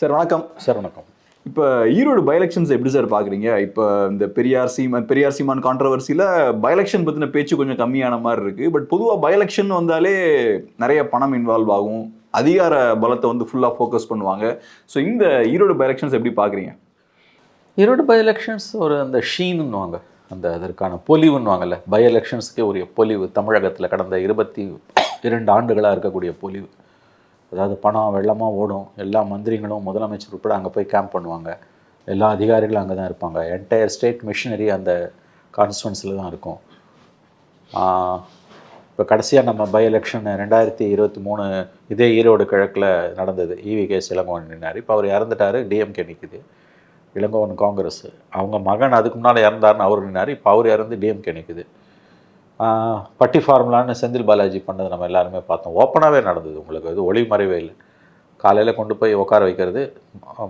Sir வணக்கம். Sir வணக்கம். இப்போ ஈரோடு பை எலெக்ஷன்ஸ் எப்படி சார் பார்க்குறீங்க இப்போ இந்த பெரியார் சீமான் பெரியார் சீமான் கான்ட்ரவர்சியில் பை எலெக்ஷன் பற்றின பேச்சு கொஞ்சம் கம்மியான மாதிரி இருக்குது பட் பொதுவாக பை எலெக்ஷன் வந்தாலே நிறைய பணம் இன்வால்வ் ஆகும். அதிகார பலத்தை வந்து ஃபுல்லாக ஃபோக்கஸ் பண்ணுவாங்க. ஸோ இந்த ஈரோடு பை எலெக்ஷன்ஸ் எப்படி பார்க்குறீங்க ஈரோடு பை எலெக்ஷன்ஸ் ஒரு அந்த ஷீனுன்னுவாங்க அந்த அதற்கான பொலிவுன்னுவாங்கல்ல. பை எலெக்ஷன்ஸ்க்கே உரிய பொலிவு. தமிழகத்தில் கடந்த இருபத்தி இரண்டு ஆண்டுகளாக இருக்கக்கூடிய பொலிவு. அதாவது பணம் வெள்ளமாக ஓடும். எல்லா மந்திரிகளும் முதலமைச்சர் உட்பட அங்கே போய் கேம்ப் பண்ணுவாங்க. எல்லா அதிகாரிகளும் அங்கே தான் இருப்பாங்க. என்டையர் ஸ்டேட் மிஷினரி அந்த கான்ஸ்டுவன்ஸில் தான் இருக்கும். இப்போ கடைசியாக நம்ம பை எலெக்ஷன் ரெண்டாயிரத்தி இருபத்தி மூணு இதே ஈரோடு கிழக்கில் நடந்தது. இவி இளங்கோவன் நின்னார். இப்போ அவர் இறந்துட்டார். டிஎம்கே நிற்குது இளங்கோவன் காங்கிரஸ். அவங்க மகன் அதுக்கு முன்னால் இறந்தாருன்னு அவர் நின்னார். இப்போ அவர் இறந்து டிஎம்கே நிற்குது பட்டி ஃபார்முலான்னு செந்தில் பாலாஜி பண்ணது நம்ம எல்லாருமே பார்த்தோம். ஓப்பனாகவே நடந்தது உங்களுக்கு. இது ஒளி மறைவே இல்லை. காலையில் கொண்டு போய் உட்கார வைக்கிறது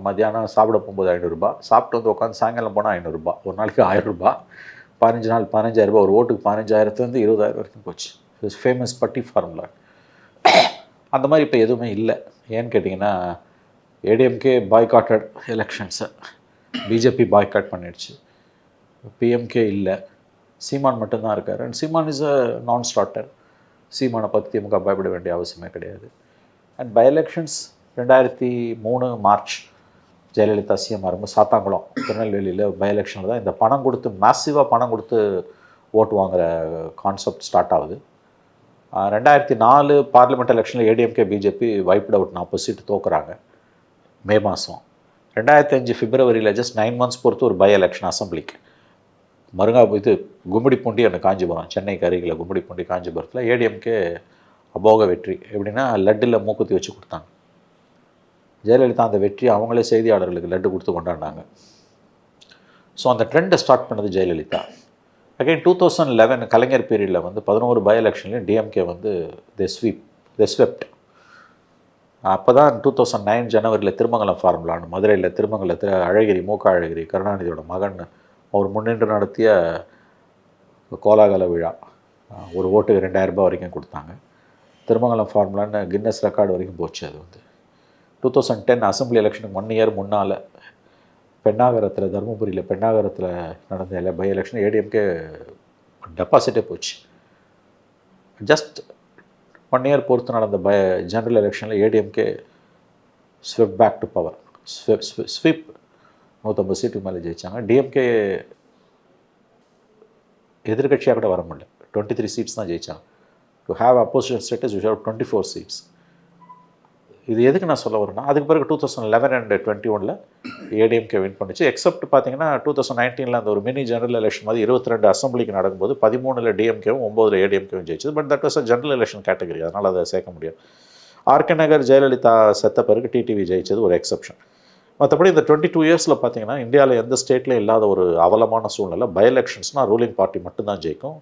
மத்தியானம் சாப்பிட போகும்போது ஐநூறுரூபா சாப்பிட்டு வந்து உட்காந்து சாயங்காலம் போனால் ஐநூறுரூபா ஒரு நாளைக்கு ஆயிரரூபா பதினஞ்சு நாள் பதினஞ்சாயிரம் ரூபாய் ஒரு ஓட்டுக்கு பதினஞ்சாயிரத்துலேருந்து இருபதாயிரம் வரைக்கும் போச்சு. ஃபேமஸ் பட்டி ஃபார்முலா. அந்த மாதிரி இப்போ எதுவுமே இல்லை. ஏன்னு கேட்டிங்கன்னா ஏடிஎம்கே பாய்காட்டட் எலெக்ஷன்ஸை பிஜேபி பாய்காட் பண்ணிடுச்சு. பிஎம்கே இல்லை. சீமான் மட்டும்தான் இருக்கார். அண்ட் சீமான் இஸ் அ நான் ஸ்டார்டர் சீமானை பற்றி திமுக பயப்பட வேண்டிய அவசியமே கிடையாது. அண்ட் பை எலெக்ஷன்ஸ் ரெண்டாயிரத்தி மூணு மார்ச் ஜெயலலிதா சிஎம் வரும்போது சாத்தாங்குளம் திருநெல்வேலியில் பை எலெக்ஷனில் தான் இந்த பணம் கொடுத்து மேசிவாக பணம் கொடுத்து ஓட்டு வாங்குகிற கான்செப்ட் ஸ்டார்ட் ஆகுது. ரெண்டாயிரத்தி நாலு பார்லிமெண்ட் எலெக்ஷனில் ஏடிஎம்கே பிஜேபி வைப்ட் அவுட் நாற்பது சீட்டு தோக்குறாங்க. மே மாதம் ரெண்டாயிரத்தி அஞ்சு பிப்ரவரியில் ஜஸ்ட் நைன் மந்த்ஸ் பொறுத்து ஒரு பை எலெக்ஷன் அசம்பிளிக்கு மருங்கா இது கும்மிடிப்பூண்டி அந்த காஞ்சிபுரம் சென்னைக்கு அருகில் கும்மிடிப்பூண்டி காஞ்சிபுரத்தில் ஏடிஎம்கே அபோக வெற்றி. எப்படின்னா லட்டில் மூக்குத்தி வச்சு கொடுத்தாங்க. ஜெயலலிதா அந்த வெற்றி அவங்களே செய்தியாளர்களுக்கு லட்டு கொடுத்து கொண்டாடினாங்க. ஸோ அந்த ட்ரெண்டை ஸ்டார்ட் பண்ணது Jayalalithaa. Again two thousand eleven Kalaignar பீரியடில் வந்து பதினோரு பை எலெக்ஷன்லேயும் டிஎம்கே வந்து தே ஸ்வீப் தே ஸ்வெப்ட் அப்போ தான் டூ தௌசண்ட் நைன் ஜனவரியில் திருமங்கலம் ஃபார்முலான்னு மதுரையில் திருமங்கலத்தில் அழகிரி மூக்க அழகிரி கருணாநிதியோட மகன் அவர் முன்னின்று நடத்திய கோலாகல விழா. ஒரு ஓட்டுக்கு ரெண்டாயிரம் ரூபாய் வரைக்கும் கொடுத்தாங்க. திருமங்கலம் ஃபார்முலான்னு கின்னஸ் ரெக்கார்டு வரைக்கும் போச்சு அது வந்து. டூ தௌசண்ட் டென் அசம்பிளி எலெக்ஷனுக்கு ஒன் இயர் முன்னால் பெண்ணாகரத்தில் தருமபுரியில் பெண்ணாகரத்தில் நடந்த எல பை எலெக்ஷன் ஏடிஎம்கே டெபாசிட்டே போச்சு. ஜஸ்ட் ஒன் இயர் பொறுத்து நடந்த பய ஜென்ரல் எலெக்ஷனில் ADMK swept back to power swept நூற்றம்பது சீட்டுக்கு மேலே ஜெயிச்சாங்க. டிஎம்கே எதிர்கட்சியாக கூட வர முடியல. டுவெண்ட்டி த்ரீ சீட்ஸ் தான் ஜெயிச்சாங்க. To have opposition status you have twenty four seats இது எதுக்கு நான் சொல்ல வரேன்னா அதுக்கு பிறகு two thousand eleven and twenty ஒனில் ஏடிஎம்கே வின் பண்ணிச்சு. எக்ஸப்ட் பார்த்தீங்கன்னா டூ தௌசண்ட் நைன்டீனில் அந்த ஒரு மினி ஜெனரல் எலெக்ஷன் மாதிரி இருபத்தி ரெண்டு அசம்பிளிக்கு நடக்கும்போது பதிமூணில் டிஎம்கேவும் ஒம்போதில் ஏடிஎம்கேவும் ஜெயிச்சது. But that was a general election category அதனால் அதை சேர்க்க முடியும் ஆர்கே நகர் ஜெயலலிதா செத்த பிறகு டிடிவி ஜெயிச்சது ஒரு எக்ஸப்ஷன் மற்றபடி இந்த டுவெண்ட்டி டூ இயர்ஸில் பார்த்தீங்கன்னா இந்தியாவில் எந்த ஸ்டேட்லையும் இல்லாத ஒரு அவலமான சூழ்நிலை பை எலெக்ஷன்ஸ்னால் ரூலிங் பார்ட்டி மட்டும்தான் ஜெயிக்கும்.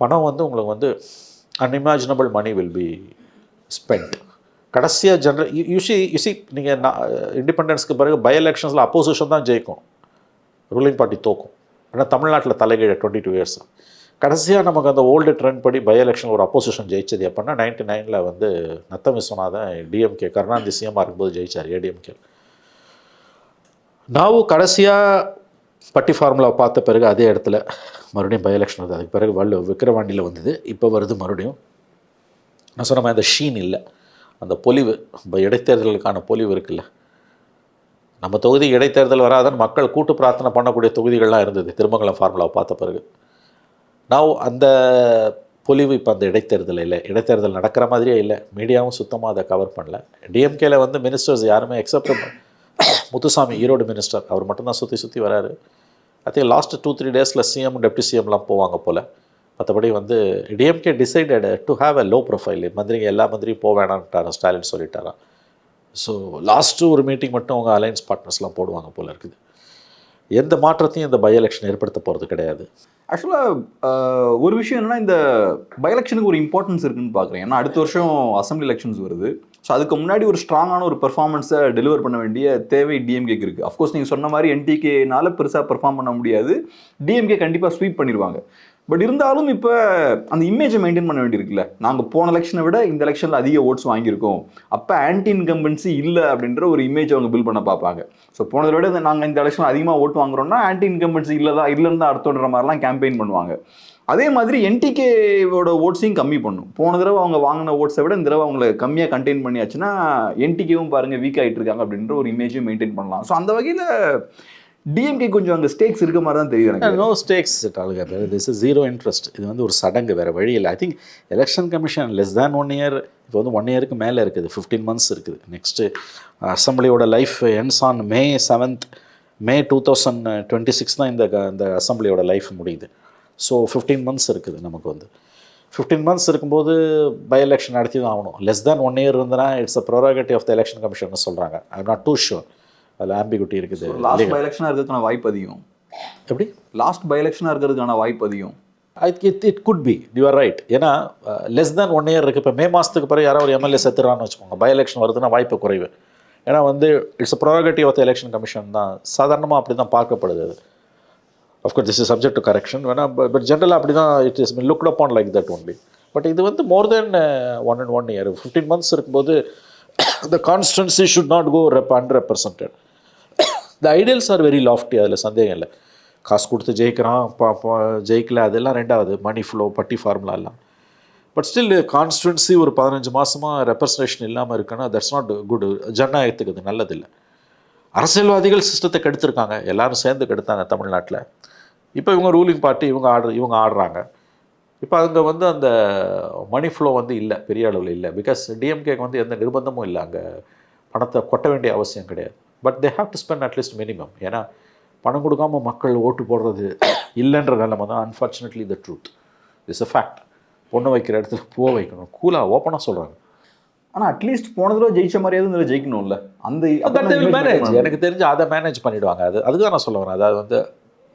பணம் வந்து உங்களுக்கு வந்து unimaginable money will be spent கடைசியாக ஜென்ரல் யூசி யூசி நீங்கள் இண்டிபெண்டன்ஸ்க்கு பிறகு பை எலெக்ஷன்ஸில் அப்போசிஷன் தான் ஜெயிக்கும். ரூலிங் பார்ட்டி தோக்கும். ஆனால் தமிழ்நாட்டில் தலைகீழ டுவெண்ட்டி டூ இயர்ஸ் கடைசியாக நமக்கு அந்த ஓல்டு ட்ரெண்ட் படி பை எலெக்ஷன் ஒரு அப்போசிஷன் ஜெயிச்சது எப்போன்னா நைன்டி நைனில் வந்து நத்த விஸ்வநாதன் டிஎம்கே கருணாநிதி சிஎம்மாக இருக்கும்போது ஜெயிச்சார் ஏடிஎம்கே நாவும் கடைசியாக பட்டி ஃபார்முலா பார்த்த பிறகு அதே இடத்துல மறுபடியும் பை எலெக்ஷன் வருது. அதுக்கு பிறகு வல்லு விக்கிரவாண்டியில் வந்தது. இப்போ வருது மறுபடியும். நான் சொன்ன மாதிரி அந்த ஷீன் இல்லை. அந்த பொலிவு இப்போ இடைத்தேர்தலுக்கான பொலிவு இருக்குல்ல. நம்ம தொகுதி இடைத்தேர்தல் வராதன்னு மக்கள் கூட்டு பிரார்த்தனை பண்ணக்கூடிய தொகுதிகள்லாம் இருந்தது. திருமங்கலம் ஃபார்முலாவை பார்த்த பிறகு. நான் அந்த பொலிவு இப்போ அந்த இடைத்தேர்தல் இல்லை. இடைத்தேர்தல் நடக்கிற மாதிரியே இல்லை. மீடியாவும் சுத்தமாக அதை கவர் பண்ணல. டிஎம்கேல வந்து மினிஸ்டர்ஸ் யாருமே எக்ஸப்ட் முத்துசாமி ஈரோடு மினிஸ்டர் அவர் மட்டும்தான் சுற்றி சுற்றி வராரு. I think last two three டேஸில் சிஎம் டெப்டி சிஎம்லாம் போவாங்க போல். மற்றபடி வந்து DMK decided to have a low profile மந்திரிங்க எல்லா மந்திரியும் போக வேணான்ட்டாரா ஸ்டாலின் சொல்லிட்டாரா ஸோ லாஸ்ட்டு ஒரு மீட்டிங் மட்டும் அவங்க அலைன்ஸ் பார்ட்னர்ஸ்லாம் போடுவாங்க போல் இருக்குது. எந்த மாற்றத்தையும் இந்த பை எலெக்ஷன் ஏற்படுத்த போகிறது கிடையாது. ஆக்சுவலாக ஒரு விஷயம் என்னென்னா இந்த பை எலெக்ஷனுக்கு ஒரு இம்பார்ட்டன்ஸ் இருக்குன்னு பார்க்குறேன். ஏன்னா அடுத்த வருஷம் அசம்பிளி எலெக்ஷன்ஸ் வருது. ஸோ அதுக்கு முன்னாடி ஒரு ஸ்ட்ராங்கான ஒரு பெர்ஃபார்மன்ஸை டெலிவர் பண்ண வேண்டிய தேவை டிஎம்கேக்கு இருக்குது அஃப்கோர்ஸ் நீங்கள் சொன்ன மாதிரி என்டிகேனால பெருசாக பெர்ஃபார்ம் பண்ண முடியாது. டிஎம்கே கண்டிப்பாக ஸ்வீப் பண்ணிடுவாங்க. பட் இருந்தாலும் இப்போ அந்த இமேஜை மெயின்டைன் பண்ண வேண்டியிருக்குல்ல. நாங்கள் போன எலெக்ஷனை விட இந்த எலெக்ஷனில் அதிக ஓட்ஸ் வாங்கியிருக்கோம். அப்போ ஆன்டி இன்கம்பன்சி இல்லை அப்படின்ற ஒரு இமேஜ் அவங்க பில்ட் பண்ண பார்ப்பாங்க. ஸோ போனதை விட நாங்கள் இந்த எலெக்ஷன் அதிகமாக ஓட்டு வாங்குறோம்னா ஆன்டி இன்கம்பன்சி இல்லதா இல்லைன்னு தான் அர்த்தம்ன்ற மாதிரிலாம் கேம்பெயின் பண்ணுவாங்க. அதே மாதிரி என்டிகேவோட ஓட்ஸையும் கம்மி பண்ணும். போன தடவை அவங்க வாங்கின ஓட்ஸை விட இந்த தடவை அவங்கள கம்மியாக கண்டெயின் பண்ணியாச்சுன்னா என்டிகேவும் பாருங்கள் வீக் ஆகிட்டு இருக்காங்க அப்படின்ற ஒரு இமேஜையும் மெயின்டைன் பண்ணலாம். ஸோ அந்த வகையில் டிஎம்கே கொஞ்சம் அங்கே ஸ்டேக்ஸ் இருக்க மாதிரி தான் தெரியும் எனக்கு. No stakes at all this is zero interest இது வந்து ஒரு சடங்கு வேறு வழி இல்லை. I think election commission less than one year இப்போ வந்து ஒன் இயருக்கு மேலே இருக்குது. ஃபிஃப்டீன் மந்த்ஸ் இருக்குது. Next அசம்பிளியோட life ends on May seventh May two thousand twenty six தான் இந்த இந்த அசம்பிளியோட லைஃப் முடியுது. ஸோ ஃபிஃப்டீன் மந்த்ஸ் இருக்குது நமக்கு வந்து. ஃபிஃப்டீன் மந்த்ஸ் இருக்கும்போது பை எலெக்ஷன் நடத்தி தான் ஆகணும் லெஸ் தேன் ஒன் இயர் இருந்தனா it's a prerogative of the election commission சொல்கிறாங்க ஐ நாட் டூ ஷுர் அதில் ஆம்பிகுட்டி இருக்குது. லாஸ்ட் பை எலெக்ஷனாக இருக்கிறதுக்கான வாய்ப்பு அதிகம். எப்படி? லாஸ்ட் பை எலெக்ஷனாக இருக்கிறதுக்கான வாய்ப்பு அதிகம். I it it could be you're right ஏன்னா லெஸ் தேன் ஒன் இயர் இருக்குது இப்போ மே மாதத்துக்கு பிறகு யாரோ ஒரு எம்எல்ஏ செத்துறான்னு வச்சுக்கோங்க. பை எலெக்ஷன் வருதுன்னா வாய்ப்பு குறைவு. ஏன்னா வந்து it's prerogative of election commission தான். சாதாரணமாக அப்படி தான் பார்க்கப்படுது அது. Of course this is subject to correction வேணா பட் ஜென்ரலாக அப்படி தான் it is looked up on like that only but இது வந்து more then one and one year fifteen months இருக்கும்போது the constituency should not go rep hundred இந்த the ideals are very lofty அதில் சந்தேகம் இல்லை. காசு கொடுத்து ஜெயிக்கிறான் பா பா ஜெயிக்கல அதெல்லாம் ரெண்டாவது. மணி ஃப்ளோ பட்டி ஃபார்முலா எல்லாம். பட் ஸ்டில் கான்ஸ்டுவன்சி ஒரு பதினஞ்சு மாதமாக ரெப்ரசன்டேஷன் இல்லாமல் இருக்குன்னா தட்ஸ் நாட் குட் ஜனநாயகத்துக்கு அது நல்லதில்லை. அரசியல்வாதிகள் சிஸ்டத்தை கெடுத்திருக்காங்க. எல்லாரும் சேர்ந்து கெடுத்தாங்க தமிழ்நாட்டில். இப்போ இவங்க ரூலிங் பார்ட்டி இவங்க ஆடு இவங்க ஆடுறாங்க. இப்போ அங்கே வந்து அந்த மணி ஃப்ளோ வந்து இல்லை பெரிய அளவில் இல்லை. பிகாஸ் டிஎம்கேக்கு வந்து எந்த நிர்பந்தமும் இல்லை அங்கே. பணத்தை கொட்ட வேண்டிய அவசியம் கிடையாது. But they have to spend at least minimum ஏன்னா பணம் கொடுக்காம மக்கள் ஓட்டு போடுறது இல்லைன்ற நிலைமை தான் unfortunately the truth it's a fact பொண்ணு வைக்கிற இடத்துல பூ வைக்கணும். கூலாக ஓப்பனாக சொல்கிறாங்க ஆனால் அட்லீஸ்ட் போன தடவை ஜெயிச்ச மாதிரியாவது தடவை ஜெயிக்கணும்ல? அந்த மேனேஜ் எனக்கு தெரிஞ்சு அதை மேனேஜ் பண்ணிடுவாங்க. அது அதுதான் நான் சொல்ல வரேன். அதாவது வந்து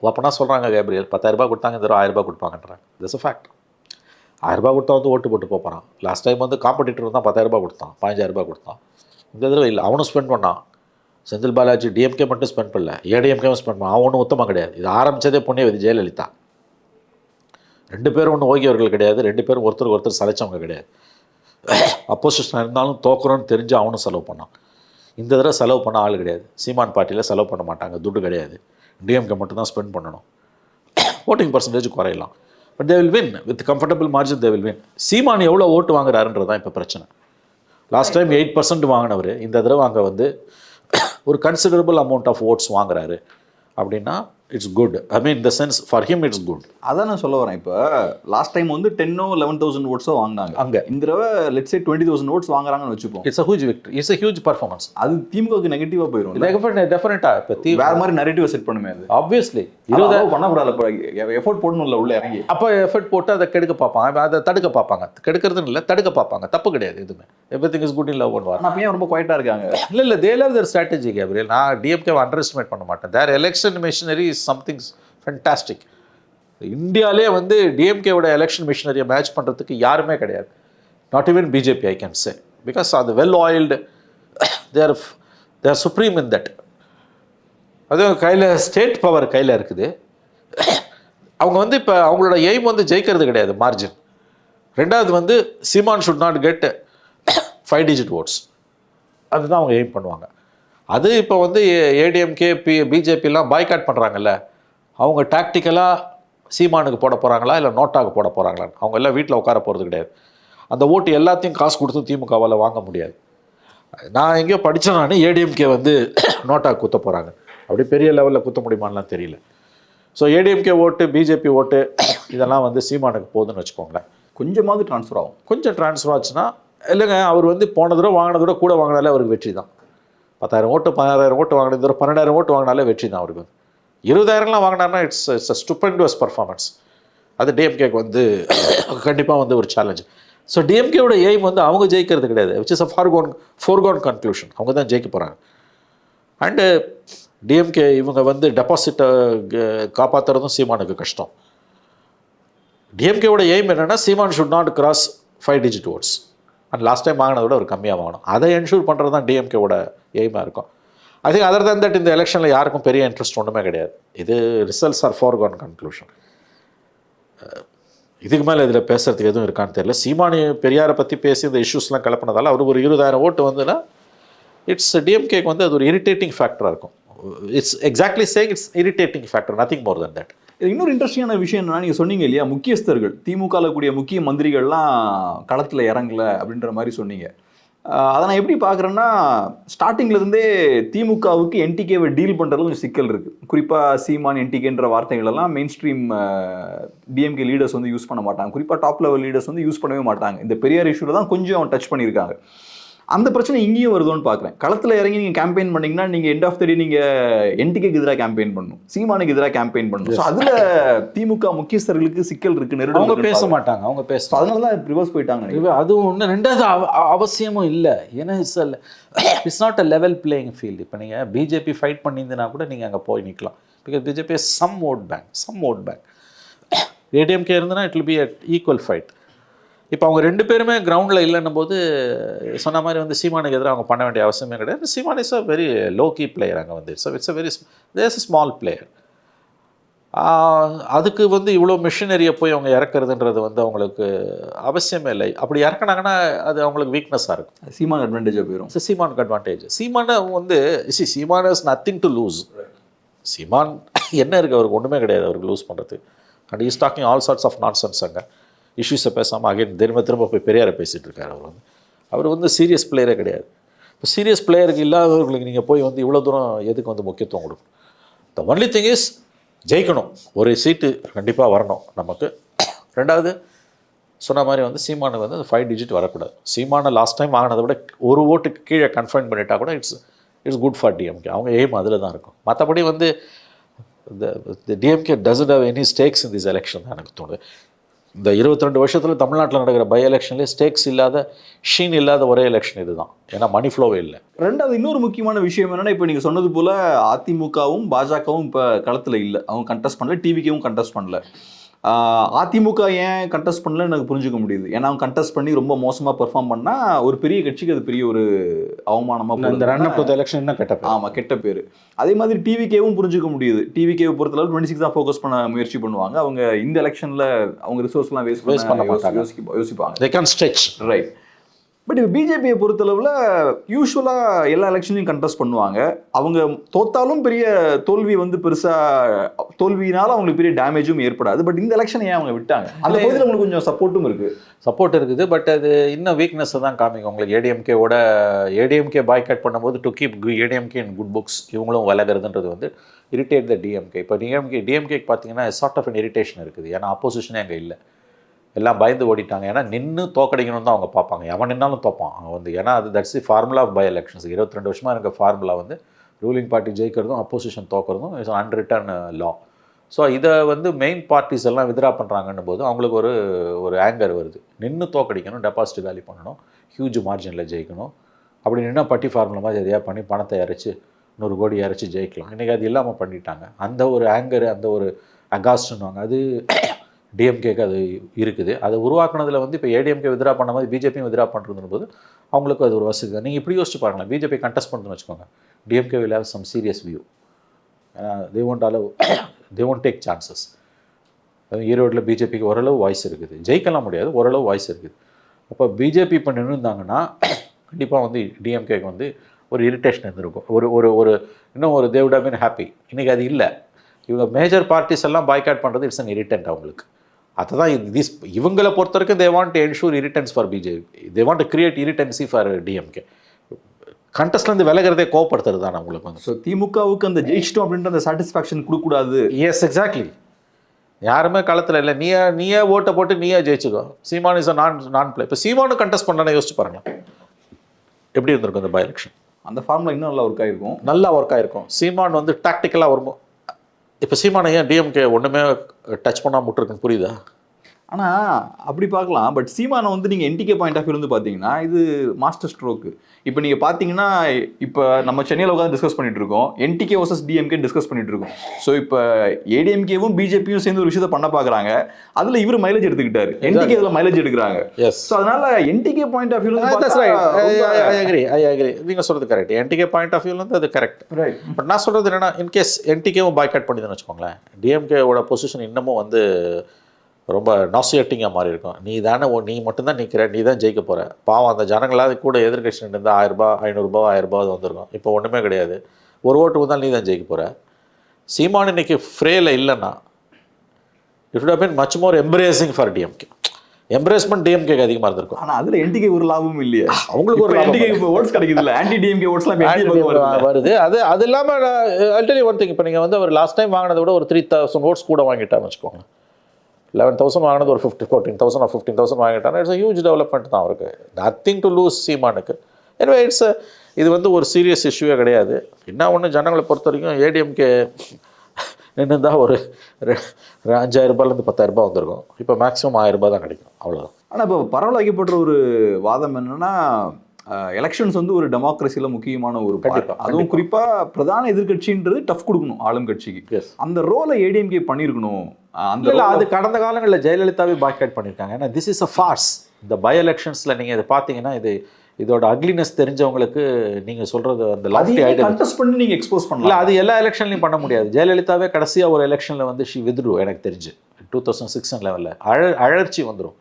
ஓப்பனாக சொல்கிறாங்க கேப்ரியல். பத்தாயிரரூபா கொடுத்தாங்க இந்த தடவை ஆயிரரூபா கொடுப்பாங்கன்றாங்க. திஸ் அ ஃபேக்ட் ஆயிரரூபா கொடுத்தா வந்து ஓட்டு போட்டு போகிறான் லாஸ்ட் டைம் வந்து காம்படிட்டர் தான் பத்தாயிரரூபா கொடுத்தான். பதினஞ்சாயிரரூபா கொடுத்தான். இந்த தடவை இல்லை. அவனும் ஸ்பெண்ட் பண்ணான். செந்தில் பாலாஜி டிஎம்கே மட்டும் ஸ்பெண்ட் பண்ணல. ஏடிஎம்கேவும் ஸ்பெண்ட் பண்ண அவன் ஒன்றும் உத்தமாக கிடையாது. இது ஆரம்பித்ததே புண்ணியவதி ஜெயலலிதா. ரெண்டு பேரும் ஒன்றும் ஓகியவர்கள் கிடையாது. ரெண்டு பேரும் ஒருத்தருக்கு ஒருத்தர் சலைச்சவங்க கிடையாது. அப்போசிஷனாக இருந்தாலும் தோக்குறோன்னு தெரிஞ்சு அவனும் செலவு பண்ணான். இந்த தடவை செலவு பண்ண ஆள் கிடையாது. சீமான் பார்ட்டியில் செலவு பண்ண மாட்டாங்க. துட்டு கிடையாது. டிஎம்கே மட்டும் தான் ஸ்பெண்ட் பண்ணணும். ஓட்டிங் பர்சன்டேஜ் குறையலாம். But they will win with comfortable margin they will win Seeman எவ்வளோ ஓட்டு வாங்குறாருன்றது தான் இப்போ பிரச்சனை. லாஸ்ட் டைம் எயிட் பர்சன்ட் வாங்கினவர் இந்த தடவை அங்கே வந்து ஒரு கன்சிடரபிள் அமௌண்ட் ஆஃப் ஓட்ஸ் வாங்குறாரு. அப்படின்னா it's good I mean the sense for him it's good அதான் நான் சொல்ல வரேன். இப்போ லாஸ்ட் டைம் வந்து டென்னோ லெவன் தௌசண்ட் ஓட்ஸோ வாங்கினாங்க. அங்கே. இந்த தடவை லெட்ஸ் டுவெண்ட்டி தௌசண்ட் ஓட்ஸ் வாங்குறாங்கன்னு வச்சுப்போம். It's a huge victory it's a huge performance அது திமுகவுக்கு நெகட்டிவா போயிடும் டெஃபினட்டாக இப்போ தீ வேற மாதிரி நரேட்டிவ் செட் பண்ணுமே அது. ஆப்வியஸ்லி இருபது பண்ணக்கூடாது. எஃபோர்ட் போடணும்ல உள்ள இறங்கி. அப்போ எஃபர்ட் போட்டு அதை கெடுக்க பார்ப்பாங்க. அதை தடுக்க பார்ப்பாங்க. கெடுக்கிறதுன்னு இல்லை தடுக்க பார்ப்பாங்க. தப்பு கிடையாது எதுவுமே. Everything is good in love பண்ணுவார் அப்ப ஏன் ரொம்ப குவைட்டா இருக்காங்க. இல்லை இல்லை they love their strategy Gabriel நான் டிஎம்கே அண்டர் எஸ்டிமேட் பண்ண மாட்டேன். Their election machinery is something fantastic இந்தியாவிலே வந்து டிஎம்கேவோட எலெக்ஷன் மிஷினரியை மேட்ச் பண்ணுறதுக்கு யாருமே கிடையாது. Not even BJP I can say because அது well oiled their their supreme in that அதுவும் கையில் ஸ்டேட் பவர் கையில் இருக்குது. அவங்க வந்து இப்போ அவங்களோட எய்ம் வந்து ஜெயிக்கிறது கிடையாது மார்ஜின் ரெண்டாவது வந்து Seeman should not get five digit votes அதுதான் அவங்க எய்ம் பண்ணுவாங்க. அது இப்போ வந்து ஏடிஎம்கே பி பிஜேபிலாம் பாய்காட் பண்ணுறாங்கல்ல அவங்க டாக்டிக்கலாக சீமானுக்கு போட போகிறாங்களா இல்லை நோட்டாக்கு போட போகிறாங்களா அவங்க எல்லாம் வீட்டில் உட்கார போகிறது கிடையாது. அந்த ஓட்டு எல்லாத்தையும் காசு கொடுத்து திமுகவால் வாங்க முடியாது. நான் எங்கேயோ படித்தேன் நான் ஏடிஎம்கே வந்து நோட்டாக்கு குத்த போகிறாங்க அப்படி பெரிய லெவலில் குத்த முடியுமான்லாம் தெரியல. ஸோ ஏடிஎம்கே ஓட்டு பிஜேபி ஓட்டு இதெல்லாம் வந்து சீமானுக்கு போகுதுன்னு வச்சுக்கோங்களேன். கொஞ்சமாவது ட்ரான்ஸ்ஃபர் ஆகும். கொஞ்சம் ட்ரான்ஸ்ஃபர் ஆச்சுன்னா இல்லைங்க அவர் வந்து போன தடவை வாங்கின தடவை கூட வாங்கினாலே அவருக்கு வெற்றி தான். பத்தாயிரம் ஓட்டு பதினாறாயிரம் ஓட்டு வாங்கினது ஒரு பன்னெண்டாயிரம் ஓட்டு வாங்கினாலே வெற்றி தான் அவருக்கு. வந்து இருபதாயிரம்லாம் வாங்கினாருன்னா it's it's a stupendous performance அது டிஎம்கேக்கு வந்து கண்டிப்பாக வந்து ஒரு சேலஞ்ச் ஸோ டிஎம்கேவோட எய்ம் வந்து அவங்க ஜெயிக்கிறது கிடையாது. Which is a foregone foregone conclusion அவங்க தான் ஜெயிக்க போகிறாங்க அண்டு டிஎம்கே இவங்க வந்து டெபாசிட்டை காப்பாற்றுறதும் சீமானுக்கு கஷ்டம். டிஎம்கேவோட எய்ம் என்னென்னா Seeman should not cross five digit votes and last time வாங்கினதை விட ஒரு கம்மியாக வாங்கணும். அதை என்ஷூர் பண்ணுறது தான் டிஎம்கேவோட எய்மாக இருக்கும். I think other than that இந்த எலெக்ஷனில் யாருக்கும் பெரிய இன்ட்ரெஸ்ட் ஒன்றுமே கிடையாது. இது results are for Khan conclusion இதுக்கு மேலே இதில் பேசுகிறதுக்கு எதுவும் இருக்கான்னு தெரியல. சீமானி பெரியாரை பற்றி பேசி இந்த இஷ்யூஸ்லாம் கிளப்பினதால அவர் ஒரு இருபதாயிரம் ஓட்டு வந்துன்னா இட்ஸ் டிஎம்கேக்கு வந்து அது ஒரு இரிட்டேட்டிங் ஃபேக்டராக இருக்கும். It's exactly same it's irritating factor nothing more than that இது இன்னொரு இன்ட்ரெஸ்டிங்கான விஷயம் என்னன்னா நீங்கள் சொன்னீங்க இல்லையா முக்கியஸ்தர்கள் திமுகவில் கூடிய முக்கிய மந்திரிகள்லாம் களத்தில் இறங்கல அப்படின்ற மாதிரி சொன்னீங்க. அதை நான் எப்படி பார்க்குறேன்னா ஸ்டார்டிங்லேருந்தே திமுகவுக்கு என்டிகேவை டீல் பண்ணுறதுல கொஞ்சம் சிக்கல் இருக்குது குறிப்பாக சீமான் என்டிகேன்ற வார்த்தைகளெல்லாம் மெயின் ஸ்ட்ரீம் டிஎம்கே லீடர்ஸ் வந்து யூஸ் பண்ண மாட்டாங்க. குறிப்பாக டாப் லெவல் லீடர்ஸ் வந்து யூஸ் பண்ணவே மாட்டாங்க. இந்த பெரியார் இஷ்யூவில் தான் கொஞ்சம் டச் பண்ணியிருக்காங்க. அந்த பிரச்சனை இங்கேயும் வருதோன்னு பார்க்குறேன். களத்தில் இறங்கி நீங்கள் கேம்பெயின் பண்ணீங்கன்னா நீங்கள் எண்ட் ஆஃப் த டே நீங்கள் என்டிகேக்கு எதிராக கேம்பெயின் பண்ணணும். சீமானுக்கு எதிராக கேம்பெயின் பண்ணணும். ஸோ அதில் திமுக முக்கியஸ்தர்களுக்கு சிக்கல் இருக்கு நெருடல் அவங்க பேச. மாட்டாங்க அவங்க பேச அதனால தான் ரிவர்ஸ் போயிட்டாங்க அதுவும் ஒன்று ரெண்டாவது அவ- அ- அவசியமும் இல்லை. ஏன்னா it's it's not a level playing field இப்போ நீங்கள் பிஜேபி ஃபைட் பண்ணியிருந்தனா கூட நீங்கள் அங்கே போய் நிற்கலாம் because BJP some vote bank some vote bank ADMK இருந்ததுன்னா it will be equal fight இப்போ அவங்க ரெண்டு பேருமே கிரவுண்டில் இல்லைன்னும் போது சொன்ன மாதிரி வந்து சீமானுக்கு எதிராக அவங்க பண்ண வேண்டிய அவசியமே கிடையாது. Seeman is a very low key player அங்கே வந்து. It's it's a very there's a small player அதுக்கு வந்து இவ்வளோ மிஷினரியை போய் அவங்க இறக்குறதுன்றது வந்து அவங்களுக்கு அவசியமே இல்லை. அப்படி இறக்குனாங்கன்னா அது அவங்களுக்கு வீக்னஸாக இருக்கும். சீமான் அட்வான்டேஜாக போயிடும் ஸோ சீமானுக்கு அட்வான்டேஜ் சீமான வந்து C Seeman is nothing to lose Seeman என்ன இருக்குது அவருக்கு ஒன்றுமே கிடையாது. அவருக்கு லூஸ் பண்ணுறது and is talking all sorts of nonsense அங்கே. இஷ்யூஸை பேசாமல் அகைன் திரும்ப திரும்ப போய் பெரியாரை பேசிகிட்டு இருக்கார் அவர் வந்து. அவர் வந்து சீரியஸ் பிளேயரே கிடையாது. இப்போ சீரியஸ் பிளேயருக்கு இல்லாதவர்களுக்கு நீங்கள் போய் வந்து இவ்வளோ தூரம் எதுக்கு வந்து முக்கியத்துவம் கொடுக்கணும்? த ஒன்லி திங் இஸ் ஜெயிக்கணும். ஒரு சீட்டு கண்டிப்பாக வரணும் நமக்கு. ரெண்டாவது சொன்ன மாதிரி வந்து சீமானுக்கு வந்து ஃபைவ் டிஜிட் வரக்கூடாது. சீமானை லாஸ்ட் டைம் ஆனதை விட ஒரு ஓட்டுக்கு கீழே கன்ஃபைன் பண்ணிட்டா கூட it's it's good for DMK அவங்க எய்ம் அதில் தான் இருக்கும். மற்றபடி வந்து இந்த DMK doesn't have any stakes in this election தான் எனக்கு தோணுது. இந்த இருபத்தி ரெண்டு வருஷத்தில் தமிழ்நாட்டில் நடக்கிற பை எலெக்ஷன்லேயே ஸ்டேக்ஸ் இல்லாத ஷீன் இல்லாத ஒரே எலெக்ஷன் இதுதான். ஏன்னா மணி ஃப்ளோவே இல்லை. ரெண்டாவது இன்னொரு முக்கியமான விஷயம் என்னன்னா இப்போ நீங்கள் சொன்னது போல அதிமுகவும் பாஜகவும் இப்போ களத்தில் இல்லை. அவங்க கண்டெஸ்ட் பண்ணல டிவிக்கும் கண்டெஸ்ட் பண்ணல. அதிமுக ஏன் கண்டெஸ்ட் பண்ணல எனக்கு புரிஞ்சுக்க முடியுது. ஏன்னா அவங்க கண்டெஸ்ட் பண்ணி ரொம்ப மோசமாக பெர்ஃபார்ம் பண்ணா ஒரு பெரிய கட்சிக்கு அது பெரிய ஒரு அவமானமாக இந்த ரன் அப் எலெக்ஷன் என்ன கெட்ட ஆமா கெட்ட பேர். அதே மாதிரி டிவிகேவும் புரிஞ்சுக்க முடியுது. டிவிகேவை பொறுத்தளவு டுவெண்ட்டி சிக்ஸ் தான் ஃபோக்கஸ் பண்ண முயற்சி பண்ணுவாங்க. அவங்க இந்த எலெக்ஷன்ல அவங்க ரிசோர்ஸ்லாம் வேஸ்ட் பண்ண யோசிப்பாங்க. ரைட் பட் இப்போ பிஜேபியை பொறுத்தளவில் யூஸ்வலாக எல்லா எலெக்ஷனையும் கண்டெஸ்ட் பண்ணுவாங்க. அவங்க தோத்தாலும் பெரிய தோல்வி வந்து பெருசாக தோல்வியினால அவங்களுக்கு பெரிய டேமேஜும் ஏற்படாது. பட் இந்த எலெக்ஷனை ஏன் அவங்க விட்டாங்க? அந்த பகுதியில் அவங்களுக்கு கொஞ்சம் சப்போர்ட்டும் இருக்கு. சப்போர்ட் இருக்குது பட் அது இன்னும் வீக்னஸை தான் காமிக்கும். உங்களுக்கு ஏடிஎம்கேவோட ஏடிஎம்கே பாய்காட் பண்ணும்போது to keep ADMK in good books இவங்களும் விலகிறதுன்றது வந்து இரிட்டேட் த டிஎம்கே இப்போ டிஎம்கே டிஎம்கேக்கு பார்த்தீங்கன்னா சார்ட் ஆஃப் an இரிட்டேஷன் இருக்குது. ஏன்னா அப்போசிஷனே அங்கே இல்லை. எல்லாம் பயந்து ஓடிட்டாங்க. ஏன்னா நின்று தோக்கடிக்கணும்னு தான் அவங்க பார்ப்பாங்க. எவன் நின்னாலும் தோப்பான். அவங்க வந்து ஏன்னா அது that's the formula of by elections இருபத்தி ரெண்டு வருஷமாக இருக்க ஃபார்முலா வந்து ரூலிங் பார்ட்டி ஜெயிக்கிறதும் அப்போசிஷன் தோக்கிறதும் இஸ் அன்ரிட்டன் லா ஸோ இதை வந்து மெயின் பார்ட்டிஸ் எல்லாம் வித்ரா பண்ணுறாங்கன்னும் போது அவங்களுக்கு ஒரு ஒரு ஆங்கர் வருது. நின்று தோக்கடிக்கணும் டெபாசிட் காலி பண்ணணும் ஹியூஜ் மார்ஜினில் ஜெயிக்கணும். அப்படி நின்னா பட்டி ஃபார்முலா மாதிரி எதையா பண்ணி பணத்தை இறைச்சி நூறு கோடி இறைச்சி ஜெயிக்கலாம். இன்றைக்கி அது இல்லாமல் பண்ணிட்டாங்க. அந்த ஒரு ஆங்கர் அந்த ஒரு அகாஸ்ட்னுவாங்க அது டிஎம்கேக்கு அது இருக்குது. அதை உருவாக்குனதில் வந்து இப்போ ஏடிஎம்கே வித்ரா பண்ண மாதிரி பிஜேபியும் வித்ரா பண்ணுறதுன்னு போது அவங்களுக்கு அது ஒரு வசதி தான். நீங்கள் இப்படி யோசிச்சு பாருங்களேன். பிஜேபி கண்டெஸ்ட் பண்ணுறதுன்னு வச்சுக்கோங்க. DMK will have some serious view ஏன்னா தே ஒன்ட் அளவு தே ஒன்ட் டேக் சான்சஸ் ஈரோட்டில் பிஜேபிக்கு ஓரளவு வாய்ஸ் இருக்குது. ஜெயிக்கலாம் முடியாது. ஓரளவு வாய்ஸ் இருக்குது. அப்போ பிஜேபி இப்போ நின்றுருந்தாங்கன்னா கண்டிப்பாக வந்து டிஎம்கேக்கு வந்து ஒரு இரிட்டேஷன் இருந்திருக்கும். ஒரு ஒரு ஒரு இன்னும் ஒரு தேவுட் மீன் ஹாப்பி இன்றைக்கி அது இல்லை. இவங்க மேஜர் பார்ட்டிஸ் எல்லாம் பாய்காட் பண்ணுறது இட்ஸ் அன் இரிட்டன்ட் அவங்களுக்கு. அதை தான் திஸ் இவங்களை பொறுத்த வரைக்கும் they want ensure irritants for BJP they want create irritancy for DMK கண்டஸ்ட்லேருந்து விலகிறதே கோவப்படுத்துறது தான் உங்களுக்கு வந்து ஸோ திமுகவுக்கு அந்த ஜெயிச்சிட்டோம் அப்படின்ற அந்த சாட்டிஸ்ஃபேக்ஷன் கொடுக்கக்கூடாது. எஸ் எக்ஸாக்ட்லி யாருமே களத்தில் இல்லை. நீயே நீயே ஓட்டை போட்டு நீயே ஜெயிச்சுக்கோ. சீமான் இஸ் நான் நான் பிளே இப்போ சீமானு கண்டெஸ்ட் பண்ணானே யோசிச்சு பாருங்களேன். எப்படி இருந்திருக்கும் இந்த பை எலெக்ஷன் அந்த ஃபார்முலா இன்னும் நல்லா ஒர்க் ஆயிருக்கும். நல்லா ஒர்க் ஆயிருக்கும். சீமான் வந்து டாக்டிக்கலாக வரும் இப்போ சீமானை ஏன் டிஎம்கே ஒன்றுமே டச் பண்ணாமல் விட்டுருக்குன்னு புரியுதா? ஆனா அப்படி பார்க்கலாம். பட் சீமானை வந்து நீங்க என்டிகே பாயிண்ட் ஆஃப் வியூ வந்து பாத்தீங்கன்னா இது மாஸ்டர் ஸ்ட்ரோக்கு இப்போ நீங்க பாத்தீங்கன்னா இப்போ நம்ம சென்னையில் உட்காந்து டிஸ்கஸ் பண்ணிட்டு இருக்கோம். என்டிகே வர்சஸ் டிஎம்கே டிஸ்கஸ் பண்ணிட்டு இருக்கோம். ஸோ இப்போ ஏடிஎம்கேவும் பிஜேபியும் சேர்ந்து ஒரு விஷயத்த பண்ண பாக்குறாங்க அதுல இவர் மைலேஜ் எடுத்துக்கிட்டாரு. என்டிகே இதுல மைலேஜ் எடுக்கிறாங்க. எஸ் ஸோ அதனால என்டிகே பாயிண்ட் ஆஃப் வியூ நீங்கள் சொல்கிறது கரெக்ட் என்டிகே பாயிண்ட் ஆஃப் வியூலேருந்து அது கரெக்ட் ரைட் பட் நான் சொல்கிறது என்னன்னா இன்கேஸ் என்டிகேவும் பாய்காட் பண்ணிதுன்னு வச்சுக்கோங்களேன் டிஎம்கேவோட பொசிஷன் இன்னமும் வந்து ரொம்ப நாசியட்டிங்காக மாறி இருக்கும் நீ தானே நீ மட்டும்தான் நிற்கிற நீ தான் ஜெயிக்க போகிற பாவம் அந்த ஜனங்களாவது கூட எதிர்கட்சி இருந்தால் ஆயிரரூபா ஐநூறுரூபா ஆயிரரூபா வந்திருக்கும். இப்போ ஒன்றுமே கிடையாது. ஒரு ஓட்டு வந்தால் நீ தான் ஜெயிக்க போகிற சீமான் இன்னைக்கு ஃப்ரேல இல்லைன்னா it have been much more embarrassing for DMK embarrassment டிஎம்கேக்கு அதிகமாக இருந்திருக்கும். ஆனா அதுல என்டிகே ஒரு லாபமும் இல்லையே. அவங்களுக்கு ஒரு என்டிகே ஓட்ஸ் கிடைக்குது இல்ல ஆன்டி டிஎம்கே ஓட்ஸ்லாம். வருது. அது அது இல்லாமல் அல்டலி ஒன் திங் இப்போ நீங்கள் வந்து அவர் லாஸ்ட் டைம் வாங்கினதை விட ஒரு த்ரீ தௌசண்ட் ஓட்ஸ் கூட வாங்கிட்டான்னு வச்சுக்கோங்க. லெவன் தௌசண்ட் வாங்கினது ஒரு fifty fourteen thousand fifteen thousand வாங்கிட்டானா it's huge development தான் அவருக்கு. நத்திங் டு லூஸ் சீமானுக்கு எனவே இட்ஸ் இது வந்து ஒரு சீரியஸ் இஷ்யூவே கிடையாது. என்ன ஒன்று ஜனங்களை பொறுத்த வரைக்கும் ஏடிஎம்கே நின்று ஒரு அஞ்சாயிரரூபாலேருந்து பத்தாயிரரூபா வந்திருக்கும். இப்போ மேக்ஸிமம் ஆயிரரூபா தான் கிடைக்கும். அவ்வளோதான் ஆனால் இப்போ பரவல் ஒரு வாதம் என்னென்னா எலெக்ஷன்ஸ் வந்து ஒரு டெமோக்ரஸில முக்கியமான ஒரு. கண்டிப்பா, அதுவும் குறிப்பா பிரதான எதிர்க்கட்சின்றது டஃப் கொடுக்கணும் ஆளும் கட்சிக்கு. அந்த ரோலை ஏடிஎம்கே பண்ணியிருக்கணும் அந்த அது கடந்த காலங்களில் ஜெயலலிதாவே பாய்காட் பண்ணியிருக்காங்க ஏன்னா திஸ் இஸ் அ ஃபார்ஸ் இந்த பை எலெக்ஷன்ஸில் நீங்கள் இதை பார்த்தீங்கன்னா இது இதோட அக்லினஸ் தெரிஞ்சவங்களுக்கு நீங்கள் சொல்கிறது அந்த ஐடியா contest பண்ணி நீங்க எக்ஸ்போஸ் பண்ணலாம்? அது எல்லா எலெக்ஷன்லையும் பண்ண முடியாது. ஜெயலலிதாவே கடைசியாக ஒரு எலெக்ஷனில் வந்து ஷி வித்ரு எனக்கு தெரிஞ்சு. டூ தௌசண்ட் சிக்ஸ் லெவலில் அழ அழற்சி வந்துடும்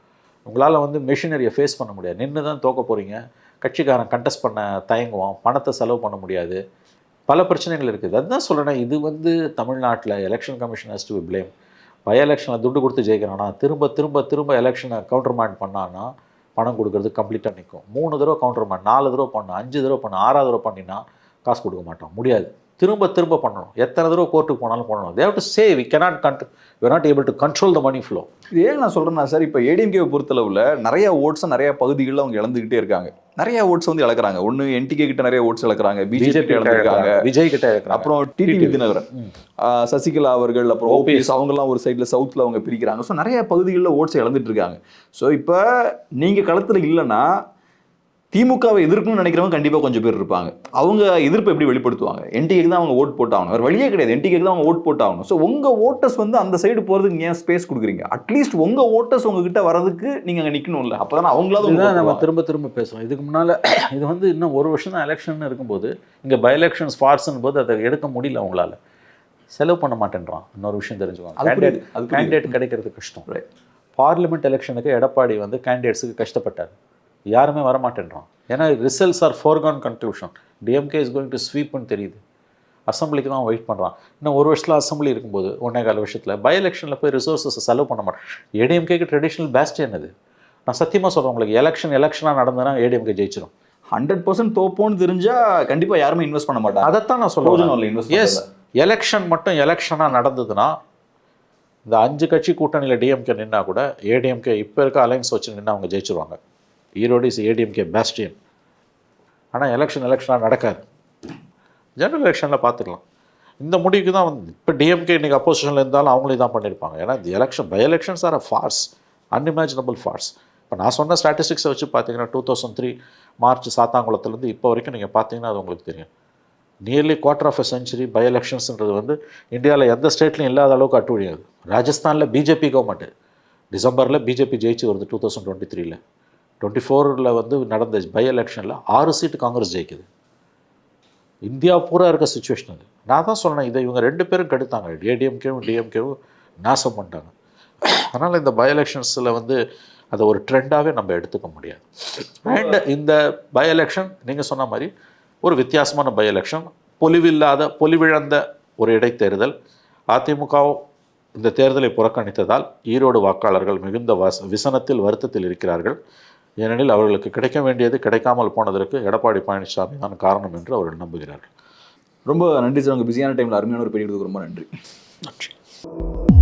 உங்களால் வந்து மிஷினரியை ஃபேஸ் பண்ண முடியாது. நின்று தான் தோக்க போகிறீங்க கட்சிக்காரன் கண்டெஸ்ட் பண்ண தயங்குவான் பணத்தை செலவு பண்ண முடியாது. பல பிரச்சனைகள் இருக்குது. அதுதான் சொல்கிறேன் இது வந்து தமிழ்நாட்டில் election commission has to blame by எலெக்ஷனில் துட்டு கொடுத்து ஜெயிக்கிறானா திரும்ப திரும்ப திரும்ப எலெக்ஷனை கவுண்டர்மேண்ட் பண்ணான்னா பணம் கொடுக்கறது கம்ப்ளீட்டாக நிற்கும் மூணு தடவை கவுண்டர்மேண்ட் நாலு தடவை பண்ணணும் அஞ்சு தடவை பண்ணணும் ஆறாவது தடவை பண்ணினா காசு கொடுக்க மாட்டோம் முடியாது. திரும்ப திரும்ப பண்ணணும். எத்தனை தடவை கோர்ட்டுக்கு போனாலும் பண்ணணும் they've to say we cannot control we not able to control the money flow இது ஏன் நான் சொல்றேன்னா சார் இப்போ ஏடிஎம்கேவை பொறுத்தளவுல நிறைய ஓட்ஸ் நிறைய பகுதிகளில் அவங்க இழந்துகிட்டே இருக்காங்க. நிறைய ஓட்ஸ் வந்து இழக்கிறாங்க. ஒன்னு என்டிகே கிட்ட நிறைய ஓட்ஸ் இழக்கிறாங்க பிஜேபி இழந்திருக்காங்க. விஜய் கிட்ட அப்புறம் டிடிவி தினகரன். சசிகலா அவர்கள் அப்புறம். ஓபிஎஸ் அவங்கெல்லாம் ஒரு சைடுல சவுத்ல அவங்க பிரிக்கிறாங்க. ஸோ நிறைய பகுதிகளில் ஓட்ஸ் இழந்துட்டு இருக்காங்க. ஸோ இப்போ நீங்க களத்துல இல்லைன்னா திமுகவை எதிர்க்கணும்னு நினைக்கிறவங்க கண்டிப்பா கொஞ்சம் பேர் இருப்பாங்க. அவங்க எதிர்ப்பை எப்படி வெளிப்படுத்துவாங்க? என்டிஏக்கு தான் அவங்க ஓட் போட்டாகணும். வேறு வழியே கிடையாது. என்டிஏக்கு தான் அவங்க ஓட் போட்டாகணும். ஸோ உங்க ஓட்டர்ஸ் வந்து அந்த சைடு போறதுக்கு ஏன் ஸ்பேஸ் கொடுக்குறீங்க? அட்லீஸ்ட் உங்க ஓட்டர்ஸ் உங்ககிட்ட வரதுக்கு நீங்க அங்க நிக்கணும்ல. அப்பதான் அவங்களாவது உங்க இதுதான் நம்ம. திரும்ப திரும்ப பேசுவோம் இதுக்கு முன்னால் இது வந்து இன்னும் ஒரு வருஷம் தான் எலெக்ஷன் இருக்கும்போது இங்கே பை எலெக்ஷன்ஸ் ஃபார்ஸ்னும் போது அதை எடுக்க முடியல அவங்களால. செலவு பண்ண மாட்டேன்றான். இன்னொரு விஷயம் தெரிஞ்சுக்கோங்க. அது. கேண்டிடேட் கிடைக்கிறது கஷ்டம். பார்லிமெண்ட் எலெக்ஷனுக்கு எடப்பாடி வந்து கேண்டிடேட்ஸுக்கு கஷ்டப்பட்டார். யாருமே வர மாட்டேன்றான் ஏன்னா results are foregone conclusion DMK is going to ஸ்வீப்னு தெரியுது. அசம்பிளிக்கு தான் வெயிட் பண்ணுறான் இன்னும் ஒரு வருஷத்தில் அசம்பிளி இருக்கும்போது ஒன்றே கால வருஷத்தில் பை எலெக்ஷனில் போய் ரிசோர்ஸஸ் செலவு பண்ண மாட்டேன். ஏடிஎம்கேக்கு ட்ரெடிஷ்னல் பேஸ்டியன் அது. நான் சத்தியமாக சொல்கிறேன் உங்களுக்கு எலெக்ஷன் எலெக்ஷனாக நடந்ததுன்னா ஏடிஎம்கே ஜெயிச்சிடும் ஹண்ட்ரட் பர்சன்ட் தோப்போன்னு தெரிஞ்சா கண்டிப்பா யாருமே இன்வெஸ்ட் பண்ண மாட்டாங்க. அதைத்தான் நான் சொல்லுவேன் எஸ் எலெக்ஷன் மட்டும் எலெக்ஷனாக நடந்ததுன்னா இந்த அஞ்சு கட்சி கூட்டணியில் டிஎம்கே நின்னா கூட ஏடிஎம்கே இப்போ இருக்க அலைன்ஸ் வச்சு நின்று அவங்க ஜெயிச்சிருவாங்க. ஈரோடு இஸ் ஏடிஎம்கே பேஸ்டியன் ஆனால் எலெக்ஷன் எலெக்ஷனாக நடக்காது. ஜெனரல் எலெக்ஷனில் பார்த்துக்கலாம் இந்த முடிவுக்கு தான் வந்து இப்போ டிஎம்கே இன்றைக்கி அப்போசிஷனில் இருந்தாலும் அவங்களே தான் பண்ணியிருப்பாங்க ஏன்னா இந்த election by elections are a farce unimaginable farce இப்போ நான் சொன்ன ஸ்டாட்டிஸ்டிக்ஸை வச்சு பார்த்தீங்கன்னா டூ தௌசண்ட் த்ரீ மார்ச் சாத்தாங்குளத்துலேருந்து இப்போ வரைக்கும் நீங்கள் பார்த்தீங்கன்னா அது உங்களுக்கு தெரியும். Nearly quarter of a century by எலெக்ஷன்ஸ்ன்றது வந்து இந்தியாவில் எந்த ஸ்டேட்லையும் இல்லாத அளவுக்கு அட்டுழியாது ராஜஸ்தானில் பிஜேபி கவர்மெண்ட்டு டிசம்பரில் பிஜேபி ஜெயிச்சு வருது டூ தௌசண்ட் டுவெண்ட்டி த்ரீல டுவெண்ட்டி ஃபோரில் வந்து நடந்த பை எலெக்ஷனில் ஆறு சீட்டு காங்கிரஸ் ஜெயிக்குது. இந்தியா பூரா இருக்க சுச்சுவேஷன் அது. நான் தான் சொன்னேன் இதை இவங்க ரெண்டு பேரும் கெடுத்தாங்க. ஏடிஎம்கேவும் டிஎம்கேவும் நாசம் பண்ணிட்டாங்க. அதனால் இந்த பை எலெக்ஷன்ஸில் வந்து அதை ஒரு ட்ரெண்டாகவே நம்ம எடுத்துக்க முடியாது. அண்ட் இந்த பை எலெக்ஷன் நீங்கள் சொன்ன மாதிரி ஒரு வித்தியாசமான பை எலெக்ஷன் பொலிவில்லாத பொலிவிழந்த ஒரு இடைத்தேர்தல் அதிமுக இந்த தேர்தலை புறக்கணித்ததால் ஈரோடு வாக்காளர்கள் மிகுந்த வச விசனத்தில் வருத்தத்தில் இருக்கிறார்கள். ஏனெனில் அவர்களுக்கு கிடைக்க வேண்டியது கிடைக்காமல் போனதற்கு எடப்பாடி பழனிசாமி தான் காரணம் என்று அவர்கள் நம்புகிறார்கள். ரொம்ப நன்றி சார். உங்க பிஸியான டைம்ல அருமையான ஒரு பேட்டி கொடுக்க ரொம்ப நன்றி. நன்றி.